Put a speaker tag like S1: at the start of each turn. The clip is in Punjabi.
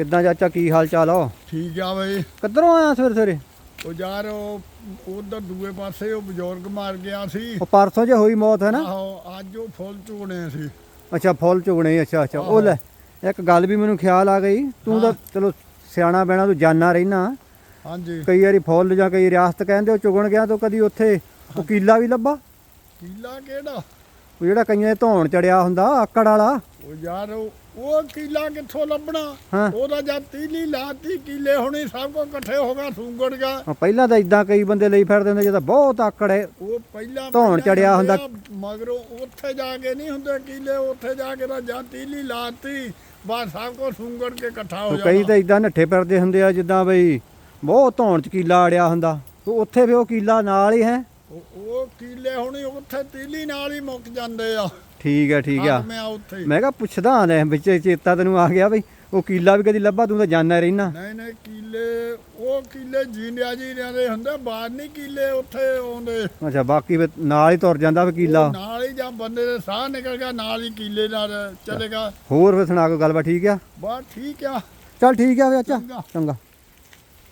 S1: ਕਿੱਦਾਂ ਚਾਚਾ ਕੀ ਹਾਲ ਚਾਲ ਆ?
S2: ਠੀਕ ਆ ਬਈ।
S1: ਕਿੱਧਰੋਂ ਆਇਆ ਸਵੇਰੇ ਸਵੇਰੇ?
S2: ਉਹ ਯਾਰ ਉਹ ਉਧਰ ਦੂਏ ਪਾਸੇ ਉਹ ਬਜ਼ੁਰਗ ਮਾਰ ਗਿਆ ਸੀ।
S1: ਉਹ ਪਰਸੋਂ ਜੇ ਹੋਈ ਮੌਤ ਹੈ ਨਾ?
S2: ਆਹੋ ਅੱਜ ਉਹ ਫੁੱਲ ਚੁਗਣੇ ਸੀ।
S1: ਅੱਛਾ ਫੁੱਲ ਚੁਗਣੇ ਅੱਛਾ ਅੱਛਾ। ਉਹ ਲੈ ਇੱਕ ਗੱਲ ਵੀ ਮੈਨੂੰ ਖਿਆਲ ਆ ਗਈ। ਤੂੰ ਤਾਂ ਚਲੋ ਸਿਆਣਾ ਬੈਣਾ ਤੂੰ ਜਾਣਾ ਰਹਿਣਾ।
S2: ਹਾਂਜੀ।
S1: ਕਈ ਵਾਰੀ ਫੁੱਲ ਜਾਂ ਕਈ ਰਿਆਸਤ ਕਹਿੰਦੇ ਉਹ ਚੁਗਣ ਗਿਆ ਤਾਂ ਕਦੀ ਉੱਥੇ ਉਹ ਕੀਲਾ ਵੀ ਲੱਭਾ?
S2: ਕੀਲਾ ਕਿਹੜਾ?
S1: ਉਹ ਜਿਹੜਾ ਕਈਆਂ ਦੇ ਧੌਣ ਚੜਿਆ ਹੁੰਦਾ ਆਕੜ ਵਾਲਾ।
S2: ਉਹ ਯਾਰ ਉਹ ਉਹ ਕੀਲਾ ਕਿੱਥੋਂ ਲੱਭਣਾ?
S1: ਹਾਂ।
S2: ਉਹਦਾ ਜਦ ਤੀਲੀ ਲਾਤੀ ਕੀਲੇ ਹੋਣੀ ਸਭ ਕੋ ਇਕੱਠੇ ਹੋ ਗਿਆ ਸੁੰਗੜ ਗਿਆ।
S1: ਹਾਂ, ਪਹਿਲਾਂ ਤਾਂ ਇਦਾਂ ਕਈ ਬੰਦੇ ਲਈ ਫਿਰਦੇ ਹੁੰਦੇ ਜਦੋਂ ਬਹੁਤ ਆਕੜ ਹੈ।
S2: ਉਹ ਪਹਿਲਾਂ
S1: ਧੌਣ
S2: ਪਹਿਲਾਂ
S1: ਚੜਿਆ ਹੁੰਦਾ।
S2: ਮਗਰੋਂ ਉੱਥੇ ਜਾ ਕੇ ਨਹੀਂ ਹੁੰਦੇ ਕੀਲੇ ਉੱਥੇ ਜਾ ਕੇ ਤਾਂ ਜਦ ਤੀਲੀ ਲਾਤੀ ਬਸ ਸਭ ਕੋ ਸੁੰਗੜ ਕੇ ਇਕੱਠਾ ਹੋ
S1: ਉਹ ਕਈ ਤਾਂ ਇਦਾਂ ਨੱਠੇ ਫਿਰਦੇ ਹੁੰਦੇ ਆ ਜਿੱਦਾਂ ਬਈ ਬਹੁਤ ਧੌਣ ਚ ਕੀਲਾ ਅੜਿਆ ਹੁੰਦਾ। ਤੇ ਉੱਥੇ ਵੀ ਉਹ ਕੀਲਾ ਨਾਲ ਹੀ ਹੈ।
S2: ਉਹ ਉਹ ਕੀਲੇ ਹੋਣੀ ਉੱਥੇ ਤੀਲੀ ਨਾਲ ਹੀ ਮੁੱਕ ਜਾਂਦੇ ਆ।
S1: ਠੀਕ ਹੈ ਠੀਕ ਆ।
S2: ਮੈਂ ਉੱਥੇ।
S1: ਮੈਂ ਕਿਹਾ ਪੁੱਛਦਾ ਨੇ ਵਿੱਚ ਚੇਤਾ ਤੈਨੂੰ ਆ ਗਿਆ ਬਈ ਉਹ ਕੀਲਾ ਵੀ ਕਦੀ ਲੱਭਾ ਤੂੰ ਤਾਂ ਜਾਣਾ ਰਹਿਣਾ।
S2: ਨਹੀਂ ਨਹੀਂ ਕੀਲੇ ਉਹ ਕੀਲੇ ਜੀਂਦਿਆ ਜੀ ਦੇ ਹੁੰਦੇ ਬਾਹਰ ਨਹੀਂ ਕੀਲੇ ਉੱਥੇ ਆਉਂਦੇ।
S1: ਅੱਛਾ ਬਾਕੀ ਫਿਰ ਨਾਲ ਹੀ ਤੁਰ ਜਾਂਦਾ ਵੀ ਕੀਲਾ।
S2: ਉਹ ਨਾਲ ਹੀ ਜਾਂ ਬੰਦੇ ਦੇ ਸਾਹ ਨਿਕਲ ਗਿਆ ਨਾਲ ਹੀ ਕੀਲੇ ਨਾਲ ਚਲੇਗਾ
S1: ਹੋਰ ਫਿਰ ਸੁਣਾ ਕੋਈ ਗੱਲਬਾਤ ਠੀਕ ਆ?
S2: ਬਸ ਠੀਕ ਆ।
S1: ਚੱਲ ਠੀਕ ਆ ਵੀ ਅੱਛਾ। ਚੰਗਾ।